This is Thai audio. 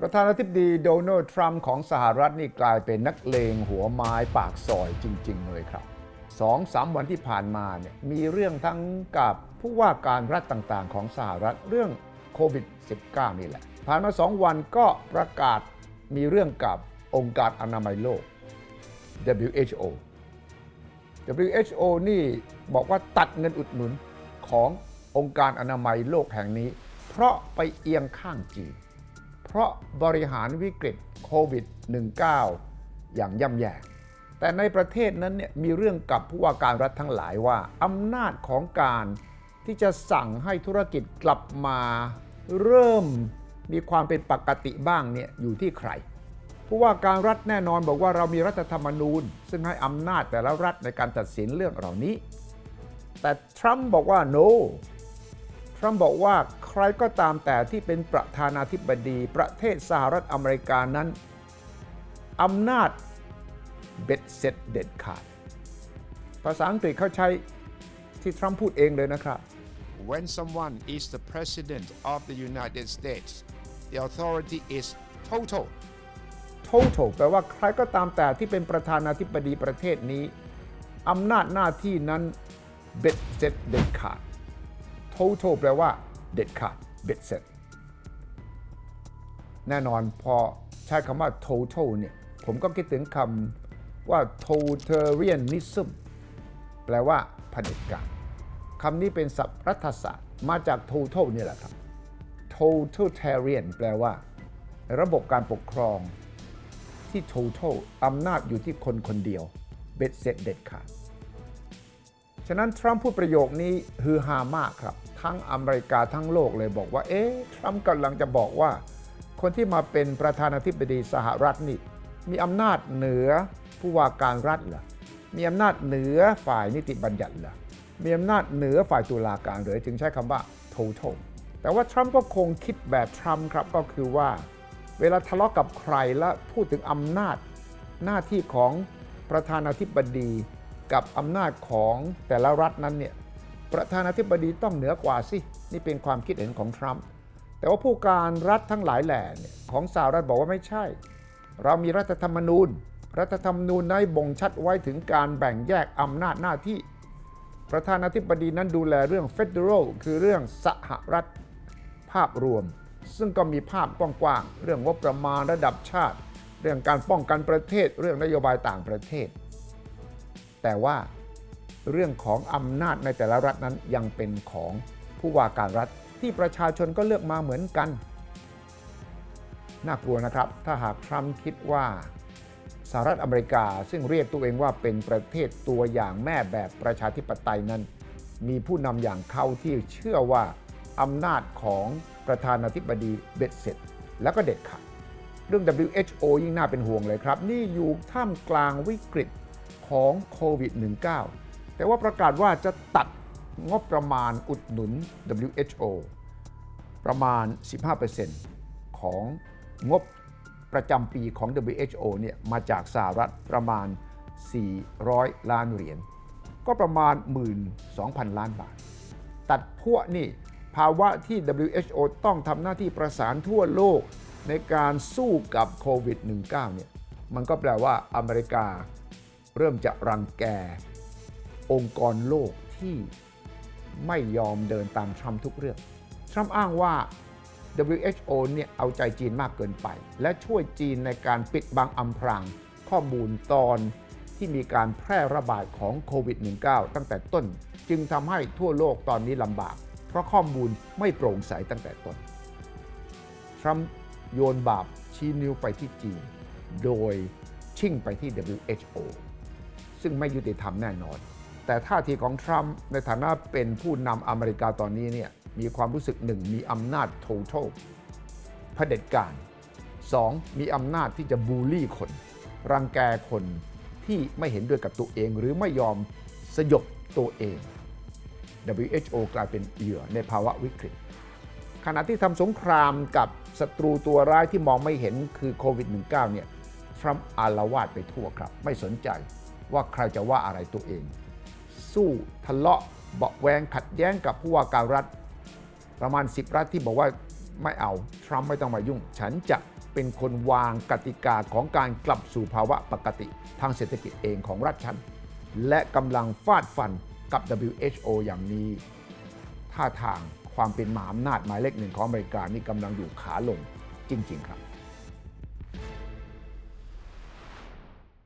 ประธานาธิบดีโดนัลด์ทรัมป์ของสหรัฐนี่กลายเป็นนักเลงหัวไม้ปากซอยจริง ๆ เลยครับสองสามวันที่ผ่านมาเนี่ยมีเรื่องทั้งกับผู้ว่าการรัฐต่างๆ ของสหรัฐเรื่องโควิด -19 นี่แหละ ผ่านมาสองวันก็ประกาศมีเรื่องกับองค์การอนามัยโลก WHO WHO นี่บอกว่าตัดเงินอุดหนุนขององค์การอนามัยโลกแห่งนี้ เพราะไปเอียงข้างจีน เพราะบริหารวิกฤตโควิด -19 อย่างย่ำแย่ แต่ในประเทศนั้นเนี่ยมีเรื่องกับผู้ว่าการรัฐทั้งหลายว่าอำนาจของการที่จะสั่งให้ธุรกิจกลับมาเริ่มมีความเป็นปกติบ้างเนี่ยอยู่ที่ใครผู้ว่าการรัฐแน่นอนบอกว่าเรามีรัฐธรรมนูญ ซึ่งให้อำนาจแต่ละรัฐในการตัดสินเรื่องเหล่านี้ แต่ทรัมป์บอกว่า no ทรัมป์บอกว่าใครก็ตามแต่ที่เป็นประธานาธิบดีประเทศสหรัฐอเมริกานั้นอำนาจเบ็ดเสร็จเด็ดขาด ภาษาอังกฤษเขาใช้ที่ทรัมป์พูดเองเลยนะครับ When someone is the president of the United States, the authority is total. total แปลว่าใครก็ตามแต่ที่เป็นประธานาธิบดีประเทศนี้อำนาจหน้าที่นั้นเบ็ดเสร็จเด็ดขาด total แปลว่าเด็ดขาดเบ็ดเสร็จ แน่นอนพอใช้คำว่า total เนี่ย ผมก็คิดถึงคำว่า totalitarianism แปลว่าเผด็จการคำนี้เป็นศัพท์รัฐศาสตร์ มาจาก total นี่แหละครับ totalitarian แปลว่า ระบบการปกครองที่ total อำนาจอยู่ที่คนคนเดียว เบ็ดเสร็จเด็ดขาด ฉะนั้นทรัมป์พูดประโยคนี้ฮือฮามากครับ ทั้งอเมริกาทั้งโลกเลยบอกว่า เอ๊ะทรัมป์กำลังจะบอกว่า คนที่มาเป็นประธานาธิบดีสหรัฐนี่ มีอำนาจเหนือผู้ว่าการรัฐเหรอมีอำนาจเหนือฝ่ายนิติบัญญัติเหรอมีอำนาจเหนือฝ่ายตุลาการหรือจึงใช้คำว่า total แต่ว่าทรัมป์ก็คงคิดแบบทรัมป์ครับก็คือว่า เวลาทะเลาะกับใครและพูดถึงอำนาจหน้าที่ของประธานาธิบดี กับอำนาจของแต่ละรัฐนั้นเนี่ยประธานาธิบดีต้องเหนือกว่าสิ นี่เป็นความคิดเห็นของทรัมป์แต่ว่าผู้การรัฐทั้งหลายแหล่เนี่ยของสหรัฐบอกว่าไม่ใช่ เรามีรัฐธรรมนูญ รัฐธรรมนูญได้บ่งชัดไว้ถึงการแบ่งแยกอำนาจหน้าที่ ประธานาธิบดีนั้นดูแลเรื่อง Federal คือเรื่องสหรัฐภาพรวม ซึ่งก็มีภาพกว้างๆเรื่องงบประมาณระดับชาติ เรื่องการป้องกันประเทศ เรื่องนโยบายต่างประเทศ แต่ว่าเรื่องของอำนาจในแต่ละรัฐนั้นยังเป็นของผู้ว่าการรัฐที่ประชาชนก็เลือกมาเหมือนกัน น่ากลัวนะครับ ถ้าหากทรัมป์คิดว่าสหรัฐอเมริกาซึ่งเรียกตัวเองว่าเป็นประเทศตัวอย่างแม่แบบประชาธิปไตยนั้น มีผู้นำอย่างเขาที่เชื่อว่าอำนาจของประธานาธิบดีเบ็ดเสร็จ แล้วก็เด็ดขาดเรื่อง WHO ยิ่งน่าเป็นห่วงเลยครับ นี่อยู่ท่ามกลางวิกฤต ของโควิด -19 แต่ว่าประกาศว่าจะตัดงบประมาณอุดหนุน WHO ประมาณ 15%ของงบประจำปีของ WHO เนี่ยมาจากสหรัฐประมาณ 400 ล้านเหรียญ ก็ประมาณ 12,000 ล้านบาท ตัดพวกนี่ภาวะที่ WHO ต้องทำหน้าที่ประสานทั่วโลกในการสู้กับโควิด -19 เนี่ย มันก็แปลว่าอเมริกา เริ่มจะรังแกองค์กรโลกที่ไม่ยอมเดินตามทรัมป์ทุกเรื่อง ทรัมป์อ้างว่า WHO เนี่ยเอาใจจีนมากเกินไป และช่วยจีนในการปิดบังอำพรางข้อมูลตอนที่มีการแพร่ระบาดของโควิด -19 ตั้งแต่ต้น จึงทำให้ทั่วโลกตอนนี้ลำบาก เพราะข้อมูลไม่โปร่งใสตั้งแต่ต้น ทรัมป์โยนบาปชี้นิ้วไปที่จีน โดยชิ่งไปที่ WHO ซึ่งไม่ยุติธรรมแน่นอน แต่ท่าทีของทรัมป์ในฐานะเป็นผู้นำอเมริกาตอนนี้เนี่ยมีความรู้สึกหนึ่งมีอำนาจ total เผด็จการ 2. มีอำนาจที่จะบูลลี่คน รังแกคนที่ไม่เห็นด้วยกับตัวเอง หรือไม่ยอมสยบตัวเอง WHO กลายเป็นเหยื่อในภาวะวิกฤต ขณะที่ทำสงครามกับศัตรูตัวร้ายที่มองไม่เห็นคือโควิด -19 เนี่ยทรัมป์อารวาสไปทั่วครับ ไม่สนใจ ว่าใครจะว่าอะไรตัวเอง สู้ทะเลาะเบาะแวงขัดแย้งกับผู้ว่าการรัฐ ประมาณ 10 รัฐที่บอกว่าไม่เอาทรัมป์ไม่ต้องมายุ่ง ฉันจะเป็นคนวางกติกาของการกลับสู่ภาวะปกติ ทางเศรษฐกิจเองของรัฐฉัน และกำลังฟาดฟันกับ WHO อย่างนี้ ท่าทางความเป็นมหาอำนาจหมายเลขหนึ่งของอเมริกานี่กำลังอยู่ขาลงจริง ๆ ครับ